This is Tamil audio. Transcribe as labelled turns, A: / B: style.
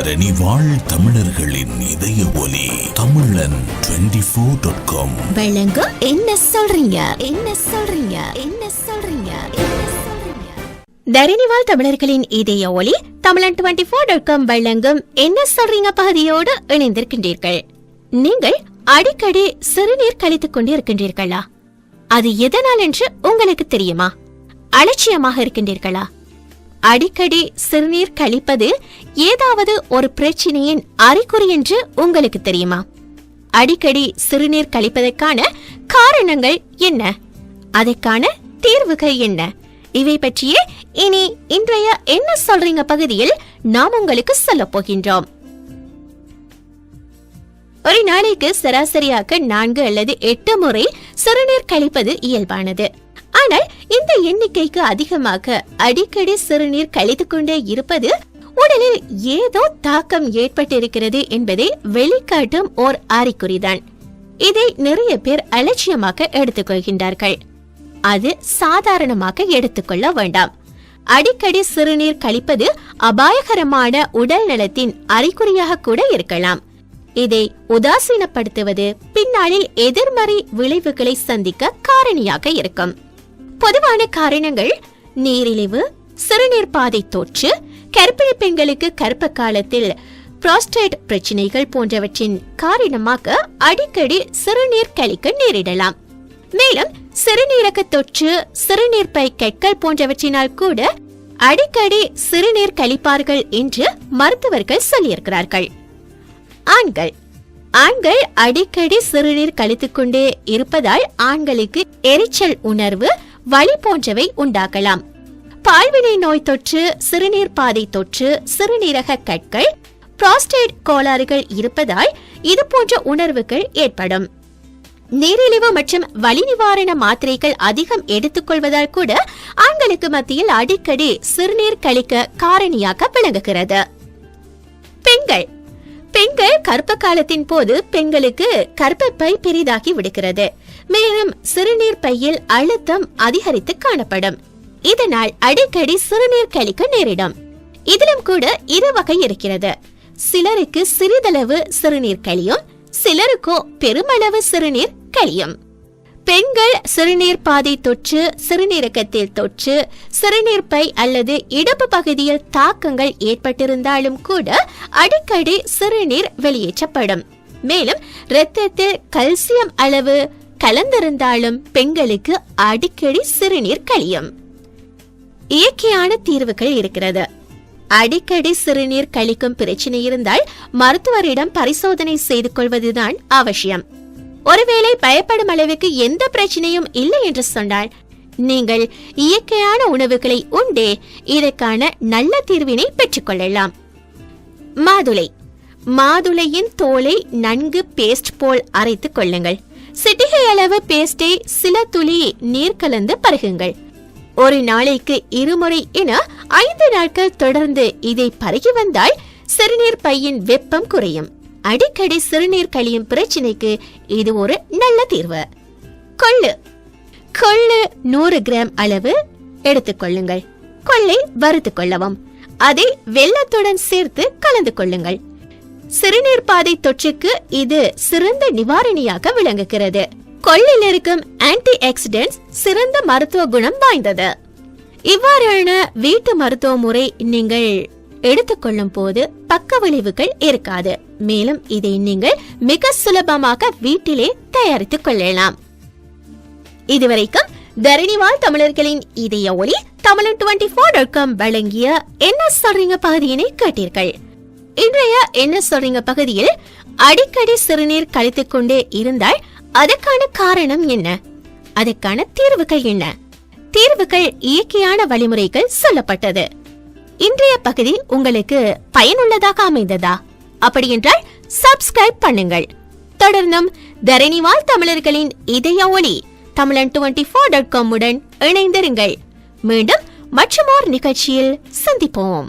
A: தரணி வாழ் தமிழர்களின் இதய ஒலி தமிழன் டுவெண்ட்டி ஃபோர் டாட் காம்
B: என்ன சொல்றீங்க? என்ன சொல்றீங்க? என்ன சொல்றீங்க? தரணிவால் தமிழர்களின் இதய ஒலி தமிழன் டுவெண்டி ஃபோர் டாட் காம் வழங்கும் என்ன சொல்றீங்க பகுதியோடு இணைந்திருக்கின்றீர்கள். நீங்கள் அடிக்கடி சிறுநீர் கழித்துக் கொண்டு இருக்கின்றீர்களா அது எதனால் என்று உங்களுக்கு தெரியுமா? அலட்சியமாக இருக்கின்றீர்களா? அடிக்கடி சிறுநீர் கழிப்பது ஏதாவது ஒரு பிரச்சனையின் அறிகுறி என்று உங்களுக்கு தெரியுமா? அடிக்கடி சிறுநீர் கழிப்பதற்கான காரணங்கள் என்ன? அதற்கான தீர்வுகள் என்ன? இவை பற்றியே இனி இன்றைய என்ன சொல்றீங்க பகுதியில் நாம் உங்களுக்கு சொல்லப் போகின்றோம். ஒரு நாளைக்கு சராசரியாக நான்கு அல்லது எட்டு முறை சிறுநீர் கழிப்பது இயல்பானது. ஆனால் இந்த எண்ணிக்கைக்கு அதிகமாக அடிக்கடி சிறுநீர் கழித்துக் கொண்டே இருப்பது உடலில் ஏதோ தாக்கம் ஏற்பட்டிருக்கிறது என்பதை வெளிக்காட்டும் ஓர் அறிகுறிதான். இதை நிறைய பேர் அலட்சியமாக எடுத்துக்கொள்கின்றார்கள். அது சாதாரணமாக எடுத்துக்கொள்ள வேண்டாம். அடிக்கடி சிறுநீர் கழிப்பது அபாயகரமான உடல் நலத்தின் அறிகுறியாக கூட இருக்கலாம். இதை உதாசீனப்படுத்துவது பின்னாளில் எதிர்மறை விளைவுகளை சந்திக்க காரணியாக இருக்கும். பொதுவான காரணங்கள் நீரிழிவு சிறுநீர் பாதை தொற்று கர்ப்பிணி பெண்களுக்கு கர்ப்ப காலத்தில் புரோஸ்டேட் பிரச்சனைகள் போன்றவற்றின் காரணமாக அடிக்கடி சிறுநீர் கழிக்க நேரிடலாம். மேலும் சிறுநீரக தொற்று சிறுநீர் பை கற்கள் போன்றவற்றினால் கூட அடிக்கடி சிறுநீர் கழிப்பார்கள் என்று மருத்துவர்கள் சொல்லியிருக்கிறார்கள். ஆண்கள். ஆண்கள் அடிக்கடி சிறுநீர் கழித்துக்கொண்டே இருப்பதால் ஆண்களுக்கு எரிச்சல் உணர்வு வலி போன்றவை உண்டாகலாம். பால்வினை நோய் தொற்று சிறுநீர் பாதை தொற்று சிறுநீரக கற்கள் புரோஸ்டேட் கோளாறுகள் இருப்பதால் இது போன்ற உணர்வுகள் ஏற்படும். நீரிழிவு மற்றும் வலி நிவாரண மாத்திரைகள் அதிகம் எடுத்துக்கொள்வதால் கூட ஆண்களுக்கு மத்தியில் அடிக்கடி சிறுநீர் கழிக்க காரணியாக விளங்குகிறது. பெண்கள். பெண்கள் கர்ப்ப காலத்தின் போது பெண்களுக்கு கர்ப்பப்பை பெரிதாகி விடுகிறது. மேலும் சிறுநீர் பையில் அழுத்தம் அதிகரித்து காணப்படும். இதனால் அடிக்கடி சிறுநீர் கழிக்க நேரிடும். இதிலும் கூட இரு வகை இருக்கிறது. சிலருக்கு சிறிதளவு சிறுநீர் கழியும் சிலருக்கோ பெருமளவு சிறுநீர் கழியும். பெண்கள் சிறுநீர் பாதை தொற்று சிறுநீரகத்தில் தொற்று சிறுநீர் பை அல்லது இடப்பு பகுதியில் தாக்கங்கள் ஏற்பட்டிருந்தாலும் கூட அடிக்கடி சிறுநீர் வெளியேற்றப்படும். மேலும் இரத்தத்தில் கல்சியம் அளவு கலந்திருந்தாலும் பெண்களுக்கு அடிக்கடி சிறுநீர் கழியும். இயற்கையான தீர்வுகள் இருக்கிறது. அடிக்கடி சிறுநீர் கழிக்கும் பிரச்சனை இருந்தால் மருத்துவரிடம் பரிசோதனை செய்து கொள்வதுதான் அவசியம். ஒருவேளை பயப்படும் அளவுக்கு எந்த பிரச்சனையும் இல்லை என்று சொன்னால் நீங்கள் இயற்கையான உணவுகளை உண்டே இதற்கான நல்ல தீர்வினை பெற்றுக்கொள்ளலாம். மாதுளை. மாதுளையின் தோலை நன்கு பேஸ்ட் போல் அரைத்துக் கொள்ளுங்கள். சிட்டிகை அளவு பேஸ்டை சில துளி நீர் கலந்து பருகுங்கள். ஒரு நாளைக்கு இருமுறை என ஐந்து நாட்கள் தொடர்ந்து இதை பருகி வந்தால் சிறுநீர் பையின் வெப்பம் குறையும். அடிக்கடி சிறுநீர் கழியும் பிரச்சனைக்கு இது ஒரு நல்ல தீர்வு. கொள்ளு. கொள்ளு நூறு கிராம் அளவு எடுத்துக்கொள்ளுங்கள் கொள்ளை வறுத்துக் கொள்ளவும். அதை வெள்ளத்துடன் சேர்த்து கலந்து கொள்ளுங்கள். சிறுநீர் பாதை தொற்றுக்கு இது சிறந்த நிவாரணியாக விளங்குகிறது. கொள்ளில் இருக்கும் ஆன்டி ஆக்சிடென்ட்ஸ் சிறந்த மருத்துவ குணம் வாய்ந்தது. இவ்வாறான வீட்டு மருத்துவ முறை நீங்கள் எடுத்துக்கொள்ளும் போது பக்க விளைவுகள் இருக்காது. மேலும் இதை நீங்கள் மிக சுலபமாக வீட்டிலே தயாரித்துக் கொள்ளலாம். இதுவரைக்கும் தரணிவால் தமிழர்களின் இதய ஒளி தமிழன் டுவெண்டி ஃபோர் டாட் காம் வழங்கிய என்ன சொல்றீங்க பகுதியினை கேட்டீர்கள். இன்றைய என்ன சொல்றீங்க பகுதியில்? அடிக்கடி சிறுநீர் கழித்துக் கொண்டே இருந்தால் அதற்கான காரணம் என்ன? அதற்கான தீர்வுகள் என்ன? தீர்வுகள் இயற்கையான வழிமுறைகள் சொல்லப்பட்டது. இன்றைய பகுதி உங்களுக்கு பயனுள்ளதாக அமைந்ததா? அப்படியென்றால் சப்ஸ்கிரைப் பண்ணுங்கள். தொடர்ந்தும் தரணிவால் தமிழர்களின் இதய ஒளி தமிழன் டுவெண்டி ஃபோர் டாட் காம் உடன் இணைந்திருங்கள். மீண்டும் மற்றமோர் நிகழ்ச்சியில் சந்திப்போம்.